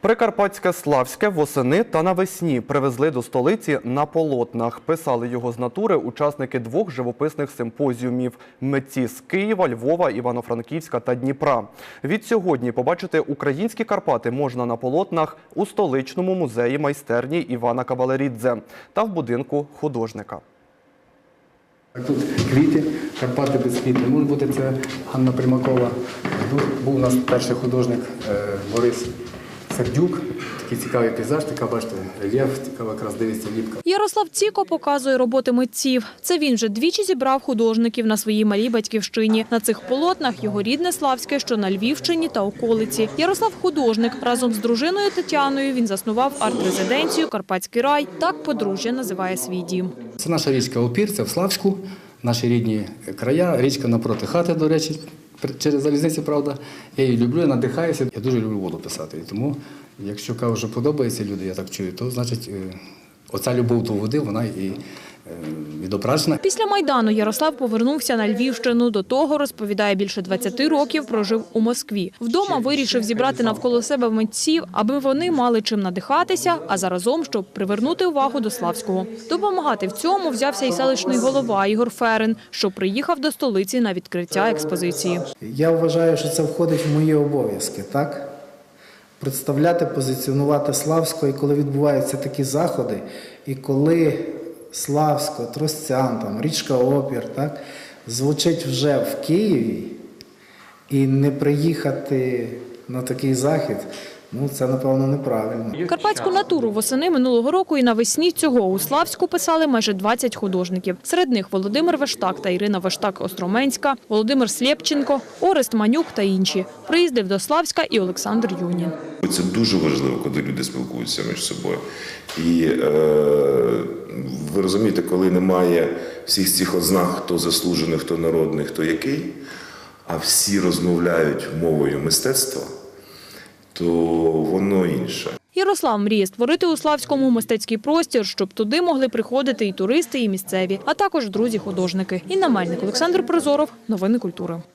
Прикарпатське Славське восени та навесні привезли до столиці на полотнах. Писали його з натури учасники двох живописних симпозіумів – митці з Києва, Львова, Івано-Франківська та Дніпра. Від сьогодні побачити українські Карпати можна на полотнах у столичному музеї майстерні Івана Кавалерідзе та в будинку художника. Тут квіти, Карпати без квітів. Може бути це Ганна Примакова. Був у нас перший художник е, Борис Сердюк. Такий цікавий пейзаж, така бачите, рельєф, цікаво якраз дивиться ліпка. Ярослав Ціко показує роботи митців. Це він вже двічі зібрав художників на своїй малій батьківщині. На цих полотнах його рідне Славське, що на Львівщині та околиці. Ярослав художник. Разом з дружиною Тетяною він заснував арт-резиденцію Карпатський рай. Так подружжя називає свій дім. Це наша річка Опір, це в Славську, наші рідні края, річка напроти хати, до речі, через залізницю, правда. Я її люблю, я надихаюся. Я дуже люблю воду писати. І тому, якщо кажу, що подобається люди, я так чую, то значить е, оця любов до води, вона і відображена. Після Майдану Ярослав повернувся на Львівщину. До того, розповідає, більше 20 років прожив у Москві. Вдома вирішив зібрати навколо себе митців, аби вони мали чим надихатися, а заразом, щоб привернути увагу до Славського. Допомагати в цьому взявся і селищний голова Ігор Ферин, що приїхав до столиці на відкриття експозиції. Я вважаю, що це входить в мої обов'язки, так? Представляти, позиціонувати Славського, і коли відбуваються такі заходи, і коли Славсько, Тростян, там, Річка Опір, так, звучить вже в Києві, і не приїхати на такий захід, ну це напевно неправильно. Карпатську натуру восени минулого року і навесні цього у Славську писали майже 20 художників. Серед них Володимир Вештак та Ірина Вештак-Остроменська, Володимир Слєпченко, Орест Манюк та інші. Приїздив до Славська і Олександр Юнін. Це дуже важливо, коли люди спілкуються між собою. І е, ви розумієте, коли немає всіх цих ознак, хто заслужений, хто народний, хто який, а всі розмовляють мовою мистецтва, то воно інше. Ярослав мріє створити у Славському мистецький простір, щоб туди могли приходити і туристи, і місцеві, а також друзі-художники. Інна Мельник, Олександр Прозоров. Новини культури.